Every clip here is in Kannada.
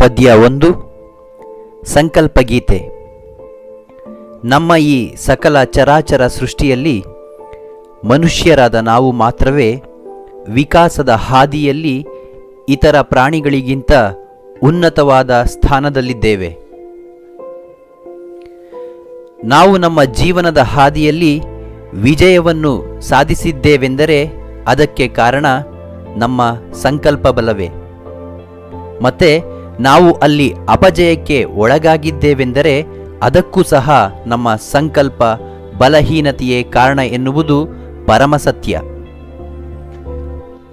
ಪದ್ಯ ಒಂದು ಸಂಕಲ್ಪ ಗೀತೆ ನಮ್ಮ ಈ ಸಕಲ ಚರಾಚರ ಸೃಷ್ಟಿಯಲ್ಲಿ ಮನುಷ್ಯರಾದ ನಾವು ಮಾತ್ರವೇ ವಿಕಾಸದ ಹಾದಿಯಲ್ಲಿ ಇತರ ಪ್ರಾಣಿಗಳಿಗಿಂತ ಉನ್ನತವಾದ ಸ್ಥಾನದಲ್ಲಿದ್ದೇವೆ. ನಾವು ನಮ್ಮ ಜೀವನದ ಹಾದಿಯಲ್ಲಿ ವಿಜಯವನ್ನು ಸಾಧಿಸಿದ್ದೇವೆಂದರೆ ಅದಕ್ಕೆ ಕಾರಣ ನಮ್ಮ ಸಂಕಲ್ಪ ಬಲವೇ ಮತ್ತೆ ನಾವು ಅಲ್ಲಿ ಅಪಜಯಕ್ಕೆ ಒಳಗಾಗಿದ್ದೇವೆಂದರೆ ಅದಕ್ಕೂ ಸಹ ನಮ್ಮ ಸಂಕಲ್ಪ ಬಲಹೀನತೆಯೇ ಕಾರಣ ಎನ್ನುವುದು ಪರಮಸತ್ಯ.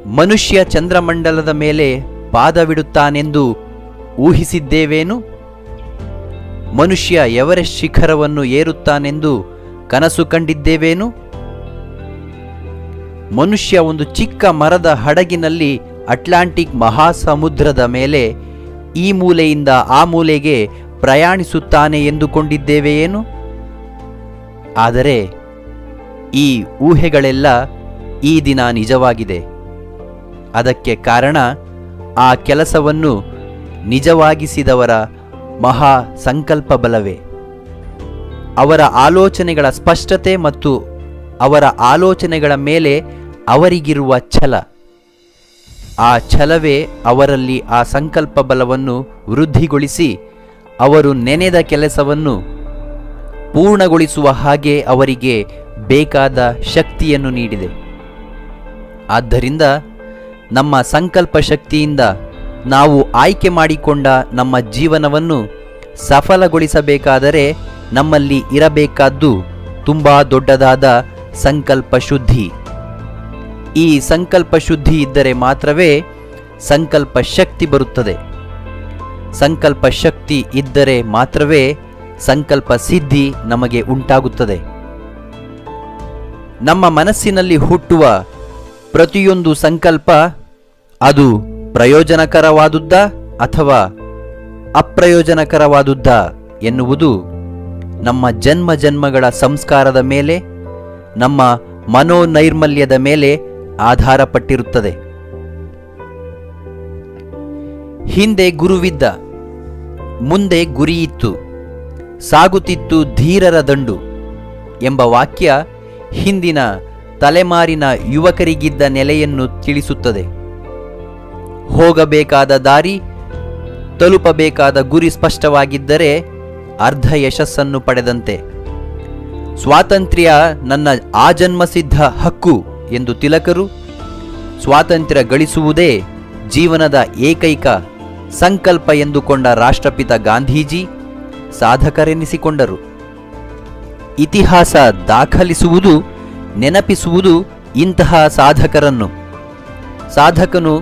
ಮನುಷ್ಯ ಚಂದ್ರಮಂಡಲದ ಮೇಲೆ ಪಾದವಿಡುತ್ತಾನೆಂದು ಊಹಿಸಿದ್ದೇವೇನು? ಮನುಷ್ಯ ಎವರೆಸ್ಟ್ ಶಿಖರವನ್ನು ಏರುತ್ತಾನೆಂದು ಕನಸು ಕಂಡಿದ್ದೇವೇನು? ಮನುಷ್ಯ ಒಂದು ಚಿಕ್ಕ ಮರದ ಹಡಗಿನಲ್ಲಿ ಅಟ್ಲಾಂಟಿಕ್ ಮಹಾಸಮುದ್ರದ ಮೇಲೆ ಈ ಮೂಲೆಯಿಂದ ಆ ಮೂಲೆಗೆ ಪ್ರಯಾಣಿಸುತ್ತಾನೆ ಎಂದುಕೊಂಡಿದ್ದೇವೆಯೇನು ಆದರೆ ಈ ಊಹೆಗಳೆಲ್ಲ ಈ ದಿನ ನಿಜವಾಗಿದೆ. ಅದಕ್ಕೆ ಕಾರಣ ಆ ಕೆಲಸವನ್ನು ನಿಜವಾಗಿಸಿದವರ ಮಹಾ ಸಂಕಲ್ಪ ಬಲವೇ. ಅವರ ಆಲೋಚನೆಗಳ ಸ್ಪಷ್ಟತೆ ಮತ್ತು ಅವರ ಆಲೋಚನೆಗಳ ಮೇಲೆ ಅವರಿಗಿರುವ ಛಲ. ಆ ಛಲವೇ ಅವರಲ್ಲಿ ಆ ಸಂಕಲ್ಪ ಬಲವನ್ನು ವೃದ್ಧಿಗೊಳಿಸಿ ಅವರು ನೆನೆದ ಕೆಲಸವನ್ನು ಪೂರ್ಣಗೊಳಿಸುವ ಹಾಗೆ ಅವರಿಗೆ ಬೇಕಾದ ಶಕ್ತಿಯನ್ನು ನೀಡಿದೆ. ಆದ್ದರಿಂದ ನಮ್ಮ ಸಂಕಲ್ಪ ಶಕ್ತಿಯಿಂದ ನಾವು ಆಯ್ಕೆ ಮಾಡಿಕೊಂಡ ನಮ್ಮ ಜೀವನವನ್ನು ಸಫಲಗೊಳಿಸಬೇಕಾದರೆ ನಮ್ಮಲ್ಲಿ ಇರಬೇಕಾದ್ದು ತುಂಬ ದೊಡ್ಡದಾದ ಸಂಕಲ್ಪ ಶುದ್ಧಿ. ಈ ಸಂಕಲ್ಪ ಶುದ್ಧಿ ಇದ್ದರೆ ಮಾತ್ರವೇ ಸಂಕಲ್ಪ ಶಕ್ತಿ ಬರುತ್ತದೆ. ಸಂಕಲ್ಪ ಶಕ್ತಿ ಇದ್ದರೆ ಮಾತ್ರವೇ ಸಂಕಲ್ಪ ಸಿದ್ಧಿ ನಮಗೆ ಉಂಟಾಗುತ್ತದೆ. ನಮ್ಮ ಮನಸ್ಸಿನಲ್ಲಿ ಹುಟ್ಟುವ ಪ್ರತಿಯೊಂದು ಸಂಕಲ್ಪ ಅದು ಪ್ರಯೋಜನಕರವಾದುದ್ದ ಅಥವಾ ಅಪ್ರಯೋಜನಕರವಾದುದ್ದ ಎನ್ನುವುದು ನಮ್ಮ ಜನ್ಮ ಜನ್ಮಗಳ ಸಂಸ್ಕಾರದ ಮೇಲೆ, ನಮ್ಮ ಮನೋನೈರ್ಮಲ್ಯದ ಮೇಲೆ ಆಧಾರಪಟ್ಟಿರುತ್ತದೆ. ಹಿಂದೆ ಗುರುವಿದ್ದ, ಮುಂದೆ ಗುರಿಯಿತ್ತು, ಸಾಗುತ್ತಿತ್ತು ಧೀರರ ದಂಡು ಎಂಬ ವಾಕ್ಯ ಹಿಂದಿನ ತಲೆಮಾರಿನ ಯುವಕರಿಗಿದ್ದ ನೆಲೆಯನ್ನು ತಿಳಿಸುತ್ತದೆ. ಹೋಗಬೇಕಾದ ದಾರಿ, ತಲುಪಬೇಕಾದ ಗುರಿ ಸ್ಪಷ್ಟವಾಗಿದ್ದರೆ ಅರ್ಧ ಯಶಸ್ಸನ್ನು ಪಡೆದಂತೆ. ಸ್ವಾತಂತ್ರ್ಯ ನನ್ನ ಆಜನ್ಮಸಿದ್ಧ ಹಕ್ಕು. ಎಂದು ತಿಲಕರು ಸ್ವಾತಂತ್ರ್ಯ ಗಳಿಸುವುದೇ ಜೀವನದ ಏಕೈಕ ಸಂಕಲ್ಪ ಎಂದುಕೊಂಡ ರಾಷ್ಟ್ರಪಿತ ಗಾಂಧೀಜಿ ಸಾಧಕರೆನಿಸಿಕೊಂಡರು. ಇತಿಹಾಸ ದಾಖಲಿಸುವುದು, ನೆನಪಿಸುವುದು ಇಂತಹ ಸಾಧಕರನ್ನು. ಸಾಧಕನು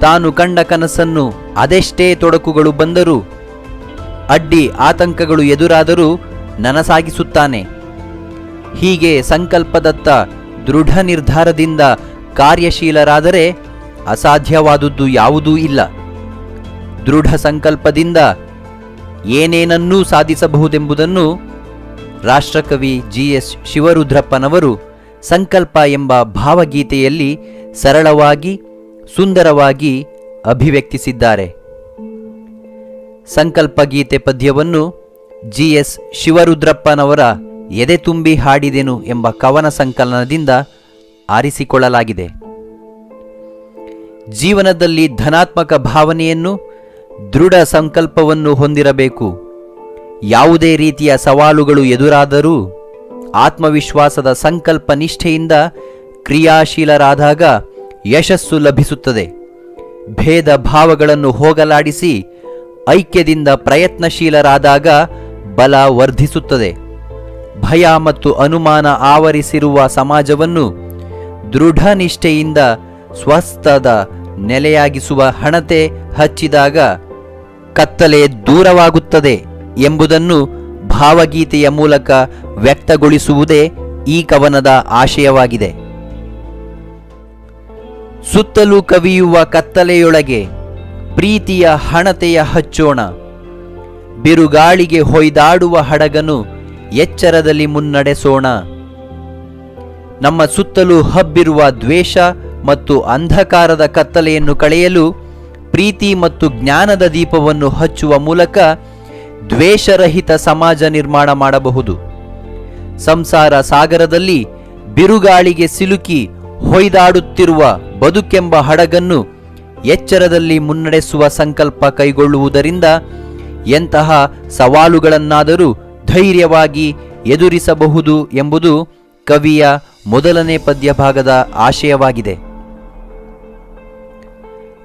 ತಾನು ಕಂಡ ಕನಸನ್ನು ಅದೆಷ್ಟೇ ತೊಡಕುಗಳು ಬಂದರೂ, ಅಡ್ಡಿ ಆತಂಕಗಳು ಎದುರಾದರೂ ನನಸಾಗಿಸುತ್ತಾನೆ. ಹೀಗೆ ಸಂಕಲ್ಪದತ್ತ ದೃಢ ನಿರ್ಧಾರದಿಂದ ಕಾರ್ಯಶೀಲರಾದರೆ ಅಸಾಧ್ಯವಾದುದು ಯಾವುದೂ ಇಲ್ಲ. ದೃಢ ಸಂಕಲ್ಪದಿಂದ ಏನೇನನ್ನೂ ಸಾಧಿಸಬಹುದೆಂಬುದನ್ನು ರಾಷ್ಟ್ರಕವಿ ಜಿ. ಎಸ್. ಶಿವರುದ್ರಪ್ಪನವರು ಸಂಕಲ್ಪ ಎಂಬ ಭಾವಗೀತೆಯಲ್ಲಿ ಸರಳವಾಗಿ, ಸುಂದರವಾಗಿ ಅಭಿವ್ಯಕ್ತಿಸಿದ್ದಾರೆ. ಸಂಕಲ್ಪ ಗೀತೆ ಪದ್ಯವನ್ನು ಜಿ. ಎಸ್. ಶಿವರುದ್ರಪ್ಪನವರ ಎದೆ ತುಂಬಿ ಹಾಡಿದೆನು ಎಂಬ ಕವನ ಸಂಕಲನದಿಂದ ಆರಿಸಿಕೊಳ್ಳಲಾಗಿದೆ. ಜೀವನದಲ್ಲಿ ಧನಾತ್ಮಕ ಭಾವನೆಯನ್ನು, ದೃಢ ಸಂಕಲ್ಪವನ್ನು ಹೊಂದಿರಬೇಕು. ಯಾವುದೇ ರೀತಿಯ ಸವಾಲುಗಳು ಎದುರಾದರೂ, ಆತ್ಮವಿಶ್ವಾಸದ ಸಂಕಲ್ಪ ನಿಷ್ಠೆಯಿಂದ ಕ್ರಿಯಾಶೀಲರಾದಾಗ ಯಶಸ್ಸು ಲಭಿಸುತ್ತದೆ. ಭೇದ ಭಾವಗಳನ್ನು ಹೋಗಲಾಡಿಸಿ, ಐಕ್ಯದಿಂದ ಪ್ರಯತ್ನಶೀಲರಾದಾಗ ಬಲ ವರ್ಧಿಸುತ್ತದೆ. ಭಯ ಮತ್ತು ಅನುಮಾನ ಆವರಿಸಿರುವ ಸಮಾಜವನ್ನು ದೃಢ ನಿಷ್ಠೆಯಿಂದ ಸ್ವಸ್ಥದ ನೆಲೆಯಾಗಿಸುವ ಹಣತೆ ಹಚ್ಚಿದಾಗ ಕತ್ತಲೆ ದೂರವಾಗುತ್ತದೆ ಎಂಬುದನ್ನು ಭಾವಗೀತೆಯ ಮೂಲಕ ವ್ಯಕ್ತಗೊಳಿಸುವುದೇ ಈ ಕವನದ ಆಶಯವಾಗಿದೆ. ಸುತ್ತಲೂ ಕವಿಯುವ ಕತ್ತಲೆಯೊಳಗೆ ಪ್ರೀತಿಯ ಹಣತೆಯ ಹಚ್ಚೋಣ. ಬಿರುಗಾಳಿಗೆ ಹೊಯ್ದಾಡುವ ಹಡಗನು ಎಚ್ಚರದಲ್ಲಿ ಮುನ್ನಡೆಸೋಣ. ನಮ್ಮ ಸುತ್ತಲೂ ಹಬ್ಬಿರುವ ದ್ವೇಷ ಮತ್ತು ಅಂಧಕಾರದ ಕತ್ತಲೆಯನ್ನು ಕಳೆಯಲು ಪ್ರೀತಿ ಮತ್ತು ಜ್ಞಾನದ ದೀಪವನ್ನು ಹಚ್ಚುವ ಮೂಲಕ ದ್ವೇಷರಹಿತ ಸಮಾಜ ನಿರ್ಮಾಣ ಮಾಡಬಹುದು. ಸಂಸಾರ ಸಾಗರದಲ್ಲಿ ಬಿರುಗಾಳಿಗೆ ಸಿಲುಕಿ ಹೊಯ್ದಾಡುತ್ತಿರುವ ಬದುಕೆಂಬ ಹಡಗನ್ನು ಎಚ್ಚರದಲ್ಲಿ ಮುನ್ನಡೆಸುವ ಸಂಕಲ್ಪ ಕೈಗೊಳ್ಳುವುದರಿಂದ ಎಂತಹ ಸವಾಲುಗಳನ್ನಾದರೂ ಧೈರ್ಯವಾಗಿ ಎದುರಿಸಬಹುದು ಎಂಬುದು ಕವಿಯ ಮೊದಲನೇ ಪದ್ಯಭಾಗದ ಆಶಯವಾಗಿದೆ.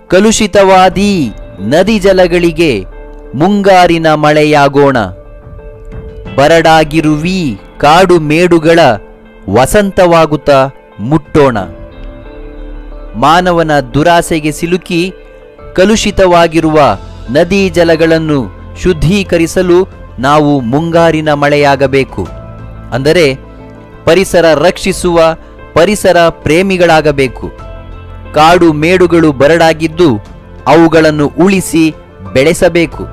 ಕಲುಷಿತವಾದಿ ನದಿ ಜಲಗಳಿಗೆ ಮುಂಗಾರಿನ ಮಳೆಯಾಗೋಣ. ಬರಡಾಗಿರುವಿ ಕಾಡು ಮೇಡುಗಳ ವಸಂತವಾಗುತ್ತ ಮುಟ್ಟೋಣ. ಮಾನವನ ದುರಾಸೆಗೆ ಸಿಲುಕಿ ಕಲುಷಿತವಾಗಿರುವ ನದಿ ಜಲಗಳನ್ನು ಶುದ್ಧೀಕರಿಸಲು ನಾವು ಮುಂಗಾರಿನ ಮಳೆಯಾಗಬೇಕು. ಅಂದರೆ ಪರಿಸರ ರಕ್ಷಿಸುವ ಪರಿಸರ ಪ್ರೇಮಿಗಳಾಗಬೇಕು. ಕಾಡು ಮೇಡುಗಳು ಬರಡಾಗಿದ್ದು ಅವುಗಳನ್ನು ಉಳಿಸಿ ಬೆಳೆಸಬೇಕು.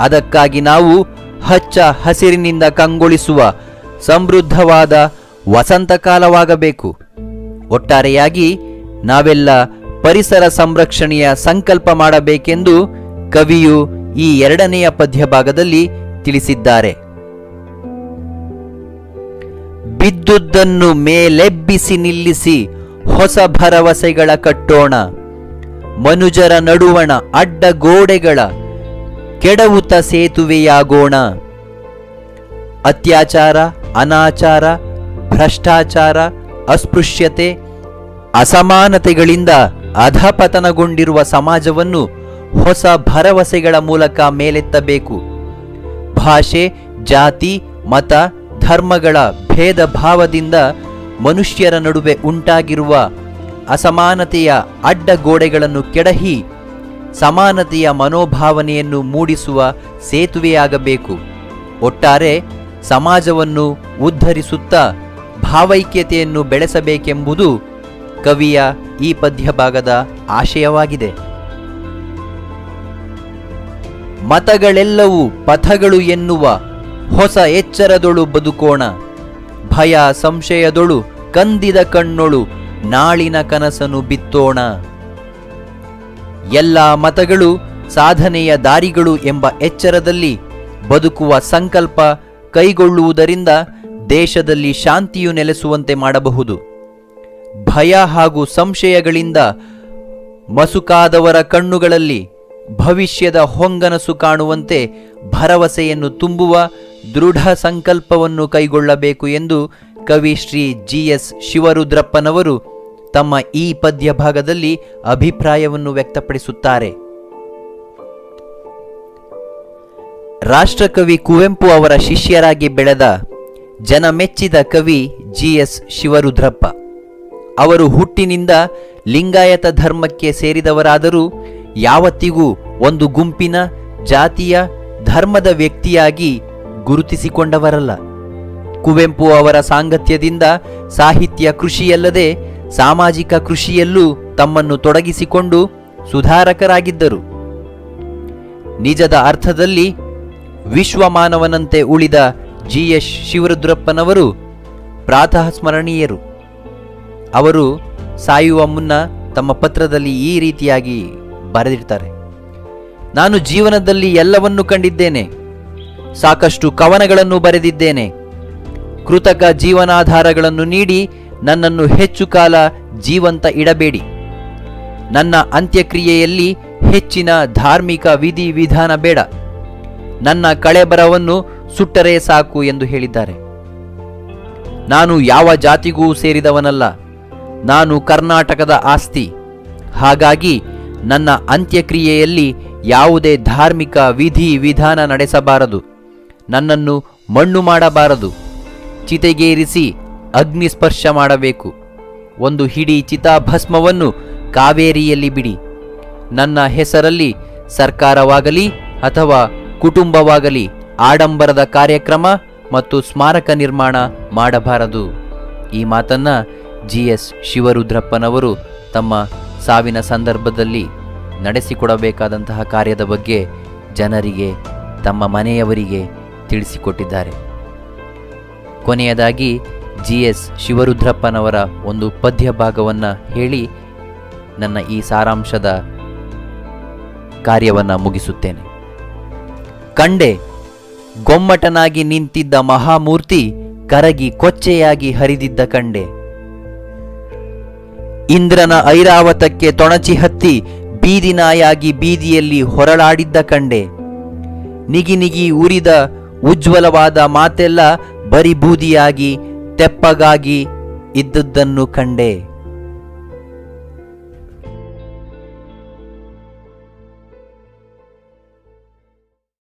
ಅದಕ್ಕಾಗಿ ನಾವು ಹಚ್ಚ ಹಸಿರಿನಿಂದ ಕಂಗೊಳಿಸುವ ಸಮೃದ್ಧವಾದ ವಸಂತಕಾಲವಾಗಬೇಕು. ಒಟ್ಟಾರೆಯಾಗಿ ನಾವೆಲ್ಲ ಪರಿಸರ ಸಂರಕ್ಷಣೆಯ ಸಂಕಲ್ಪ ಮಾಡಬೇಕೆಂದು ಕವಿಯು ಈ ಎರಡನೆಯ ಪದ್ಯಭಾಗದಲ್ಲಿ ತಿಳಿಸಿದ್ದಾರೆ. ಬಿದ್ದುದನ್ನು ಮೇಲೆಬ್ಬಿಸಿ ನಿಲ್ಲಿಸಿ ಹೊಸ ಭರವಸೆಗಳ ಕಟ್ಟೋಣ. ಮನುಜರ ನಡುವಣ ಅಡ್ಡ ಗೋಡೆಗಳ ಕೆಡವುತ ಸೇತುವೆಯಾಗೋಣ. ಅತ್ಯಾಚಾರ, ಅನಾಚಾರ, ಭ್ರಷ್ಟಾಚಾರ, ಅಸ್ಪೃಶ್ಯತೆ, ಅಸಮಾನತೆಗಳಿಂದ ಅಧಪತನಗೊಂಡಿರುವ ಸಮಾಜವನ್ನು ಹೊಸ ಭರವಸೆಗಳ ಮೂಲಕ ಮೇಲೆತ್ತಬೇಕು. ಭಾಷೆ, ಜಾತಿ, ಮತ, ಧರ್ಮಗಳ ಭೇದ ಭಾವದಿಂದ ಮನುಷ್ಯರ ನಡುವೆ ಉಂಟಾಗಿರುವ ಅಸಮಾನತೆಯ ಅಡ್ಡಗೋಡೆಗಳನ್ನು ಕೆಡಹಿ ಸಮಾನತೆಯ ಮನೋಭಾವನೆಯನ್ನು ಮೂಡಿಸುವ ಸೇತುವೆಯಾಗಬೇಕು. ಒಟ್ಟಾರೆ ಸಮಾಜವನ್ನು ಉದ್ಧರಿಸುತ್ತಾ ಭಾವೈಕ್ಯತೆಯನ್ನು ಬೆಳೆಸಬೇಕೆಂಬುದು ಕವಿಯ ಈ ಪದ್ಯಭಾಗದ ಆಶಯವಾಗಿದೆ. ಮತಗಳೆಲ್ಲವೂ ಪಥಗಳು ಎನ್ನುವ ಹೊಸ ಎಚ್ಚರದೊಳು ಬದುಕೋಣ. ಭಯ ಸಂಶಯದೊಳು ಕಂದಿದ ಕಣ್ಣೊಳು ನಾಳಿನ ಕನಸನು ಬಿತ್ತೋಣ. ಎಲ್ಲ ಮತಗಳು ಸಾಧನೆಯ ದಾರಿಗಳು ಎಂಬ ಎಚ್ಚರದಲ್ಲಿ ಬದುಕುವ ಸಂಕಲ್ಪ ಕೈಗೊಳ್ಳುವುದರಿಂದ ದೇಶದಲ್ಲಿ ಶಾಂತಿಯು ನೆಲೆಸುವಂತೆ ಮಾಡಬಹುದು. ಭಯ ಹಾಗೂ ಸಂಶಯಗಳಿಂದ ಮಸುಕಾದವರ ಕಣ್ಣುಗಳಲ್ಲಿ ಭವಿಷ್ಯದ ಹೊಂಗನಸು ಕಾಣುವಂತೆ ಭರವಸೆಯನ್ನು ತುಂಬುವ ದೃಢ ಸಂಕಲ್ಪವನ್ನು ಕೈಗೊಳ್ಳಬೇಕು ಎಂದು ಕವಿ ಶ್ರೀ ಜಿ ಎಸ್ ಶಿವರುದ್ರಪ್ಪನವರು ತಮ್ಮ ಈ ಪದ್ಯ ಭಾಗದಲ್ಲಿ ಅಭಿಪ್ರಾಯವನ್ನು ವ್ಯಕ್ತಪಡಿಸುತ್ತಾರೆ. ರಾಷ್ಟ್ರಕವಿ ಕುವೆಂಪು ಅವರ ಶಿಷ್ಯರಾಗಿ ಬೆಳೆದ ಜನಮೆಚ್ಚಿದ ಕವಿ ಜಿ ಎಸ್ ಶಿವರುದ್ರಪ್ಪ. ಅವರು ಹುಟ್ಟಿನಿಂದ ಲಿಂಗಾಯತ ಧರ್ಮಕ್ಕೆ ಸೇರಿದವರಾದರೂ ಯಾವತ್ತಿಗೂ ಒಂದು ಗುಂಪಿನ ಜಾತಿಯ ಧರ್ಮದ ವ್ಯಕ್ತಿಯಾಗಿ ಗುರುತಿಸಿಕೊಂಡವರಲ್ಲ. ಕುವೆಂಪು ಅವರ ಸಾಂಗತ್ಯದಿಂದ ಸಾಹಿತ್ಯ ಕೃಷಿಯಲ್ಲದೆ ಸಾಮಾಜಿಕ ಕೃಷಿಯಲ್ಲೂ ತಮ್ಮನ್ನು ತೊಡಗಿಸಿಕೊಂಡು ಸುಧಾರಕರಾಗಿದ್ದರು. ನಿಜದ ಅರ್ಥದಲ್ಲಿ ವಿಶ್ವಮಾನವನಂತೆ ಉಳಿದ ಜಿ ಎಸ್ ಶಿವರುದ್ರಪ್ಪನವರು ಪ್ರಾತಃ ಸ್ಮರಣೀಯರು. ಅವರು ಸಾಯುವ ಮುನ್ನ ತಮ್ಮ ಪತ್ರದಲ್ಲಿ ಈ ರೀತಿಯಾಗಿ ಬರೆದಿರ್ತಾರೆ ನಾನು ಜೀವನದಲ್ಲಿ ಎಲ್ಲವನ್ನೂ ಕಂಡಿದ್ದೇನೆ. ಸಾಕಷ್ಟು ಕವನಗಳನ್ನು ಬರೆದಿದ್ದೇನೆ. ಕೃತಕ ಜೀವನಾಧಾರಗಳನ್ನು ನೀಡಿ ನನ್ನನ್ನು ಹೆಚ್ಚು ಕಾಲ ಜೀವಂತ ಇಡಬೇಡಿ. ನನ್ನ ಅಂತ್ಯಕ್ರಿಯೆಯಲ್ಲಿ ಹೆಚ್ಚಿನ ಧಾರ್ಮಿಕ ವಿಧಿ ವಿಧಾನ ಬೇಡ. ನನ್ನ ಕಳೆಬರವನ್ನು ಸುಟ್ಟರೆ ಸಾಕು ಎಂದು ಹೇಳಿದ್ದಾರೆ. ನಾನು ಯಾವ ಜಾತಿಗೂ ಸೇರಿದವನಲ್ಲ. ನಾನು ಕರ್ನಾಟಕದ ಆಸ್ತಿ. ಹಾಗಾಗಿ ನನ್ನ ಅಂತ್ಯಕ್ರಿಯೆಯಲ್ಲಿ ಯಾವುದೇ ಧಾರ್ಮಿಕ ವಿಧಿ ವಿಧಾನ ನಡೆಸಬಾರದು. ನನ್ನನ್ನು ಮಣ್ಣು ಮಾಡಬಾರದು. ಚಿತೆಗೇರಿಸಿ ಅಗ್ನಿಸ್ಪರ್ಶ ಮಾಡಬೇಕು. ಒಂದು ಹಿಡಿ ಚಿತಾಭಸ್ಮವನ್ನು ಕಾವೇರಿಯಲ್ಲಿ ಬಿಡಿ. ನನ್ನ ಹೆಸರಲ್ಲಿ ಸರ್ಕಾರವಾಗಲಿ ಅಥವಾ ಕುಟುಂಬವಾಗಲಿ ಆಡಂಬರದ ಕಾರ್ಯಕ್ರಮ ಮತ್ತು ಸ್ಮಾರಕ ನಿರ್ಮಾಣ ಮಾಡಬಾರದು. ಈ ಮಾತನ್ನ ಜಿ ಎಸ್ ಶಿವರುದ್ರಪ್ಪನವರು ತಮ್ಮ ಸಾವಿನ ಸಂದರ್ಭದಲ್ಲಿ ನಡೆಸಿಕೊಡಬೇಕಾದಂತಹ ಕಾರ್ಯದ ಬಗ್ಗೆ ಜನರಿಗೆ, ತಮ್ಮ ಮನೆಯವರಿಗೆ ತಿಳಿಸಿಕೊಟ್ಟಿದ್ದಾರೆ. ಕೊನೆಯದಾಗಿ, ಜಿ ಎಸ್ ಶಿವರುದ್ರಪ್ಪನವರ ಒಂದು ಪದ್ಯ ಭಾಗವನ್ನು ಹೇಳಿ ನನ್ನ ಈ ಸಾರಾಂಶದ ಕಾರ್ಯವನ್ನು ಮುಗಿಸುತ್ತೇನೆ. ಕಂಡೆ, ಗೊಮ್ಮಟನಾಗಿ ನಿಂತಿದ್ದ ಮಹಾಮೂರ್ತಿ ಕರಗಿ ಕೊಚ್ಚೆಯಾಗಿ ಹರಿದಿದ್ದ ಕಂಡೆ. ಇಂದ್ರನ ಐರಾವತಕ್ಕೆ ತೊಣಚಿ ಹತ್ತಿ ಬೀದಿನಾಯಾಗಿ ಬೀದಿಯಲ್ಲಿ ಹೊರಳಾಡಿದ್ದ ಕಂಡೆ. ನಿಗಿ ನಿಗಿ ಉರಿದ ಉಜ್ವಲವಾದ ಮಾತೆಲ್ಲ ಬರಿಬೂದಿಯಾಗಿ ತೆಪ್ಪಗಾಗಿ ಇದ್ದುದನ್ನು ಕಂಡೆ.